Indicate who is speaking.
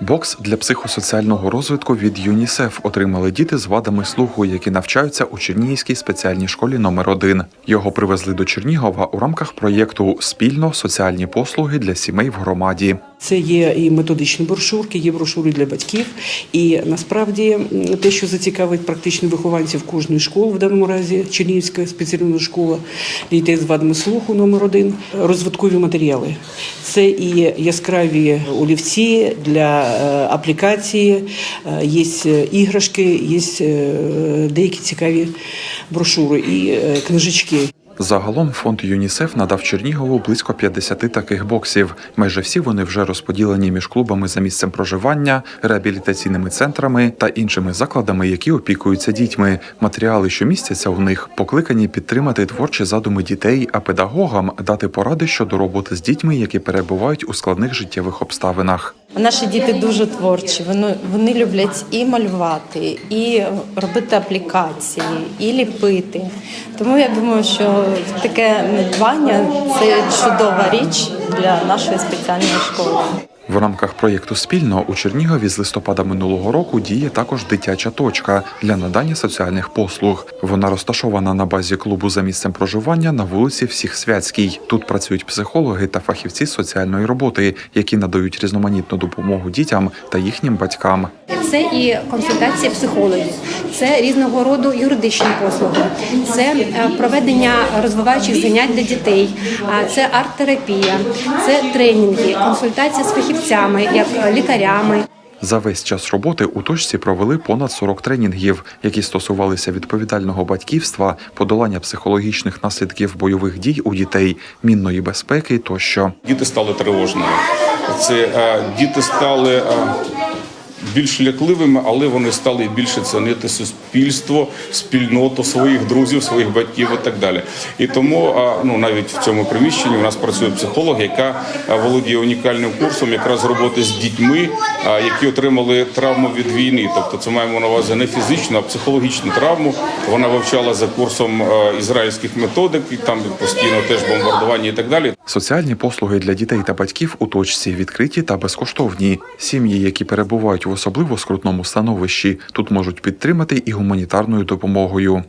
Speaker 1: Бокс для психосоціального розвитку від ЮНІСЕФ отримали діти з вадами слуху, які навчаються у Чернігівській спеціальній школі номер 1 Його привезли до Чернігова у рамках проєкту Спільно соціальні послуги для сімей в громаді.
Speaker 2: Це є і методичні брошурки, є брошури для батьків. І насправді те, що зацікавить практично вихованців кожної школи, в даному разі Чернігівська спеціальна школа дітей з вадами слуху номер 1 розвиткові матеріали. Це і яскраві олівці для е, аплікації, е, є іграшки, є е, деякі цікаві брошури і е, книжечки.
Speaker 1: Загалом фонд ЮНІСЕФ надав Чернігову близько 50 таких боксів. Майже всі вони вже розподілені між клубами за місцем проживання, реабілітаційними центрами та іншими закладами, які опікуються дітьми. Матеріали, що містяться у них, покликані підтримати творчі задуми дітей, а педагогам дати поради щодо роботи з дітьми, які перебувають у складних життєвих обставинах.
Speaker 3: Наші діти дуже творчі. Вони, вони люблять і малювати, і робити аплікації, і ліпити. Тому я думаю, що таке надбання це чудова річ для нашої спеціальної школи.
Speaker 1: В рамках проєкту спільно у Чернігові з листопада минулого року діє також дитяча точка для надання соціальних послуг. Вона розташована на базі клубу за місцем проживання на вулиці Всіхсвятській. Тут працюють психологи та фахівці соціальної роботи, які надають різноманітну допомогу дітям та їхнім батькам.
Speaker 4: Це і консультації психологів, це різного роду юридичні послуги, це е, проведення розвиваючих занять для дітей, це арт-терапія, це тренінги, консультації з фахівцями, як е, лікарями.
Speaker 1: За весь час роботи у точці провели понад 40 тренінгів, які стосувалися відповідального батьківства, подолання психологічних наслідків бойових дій у дітей, мінної безпеки тощо.
Speaker 5: Діти стали тривожними. Це е, діти стали. Більш лякливими, але вони стали більше цінити суспільство, спільноту своїх друзів, своїх батьків і так далі. І тому ну навіть в цьому приміщенні у нас працює психолог, яка володіє унікальним курсом якраз роботи з дітьми, які отримали травму від війни. Тобто, це маємо на увазі не фізичну, а психологічну травму. Вона вивчала за курсом ізраїльських методик, і там постійно теж бомбардування і так далі.
Speaker 1: Соціальні послуги для дітей та батьків у точці відкриті та безкоштовні. Сім'ї, які перебувають в особливо скрутному становищі, тут можуть підтримати і гуманітарною допомогою.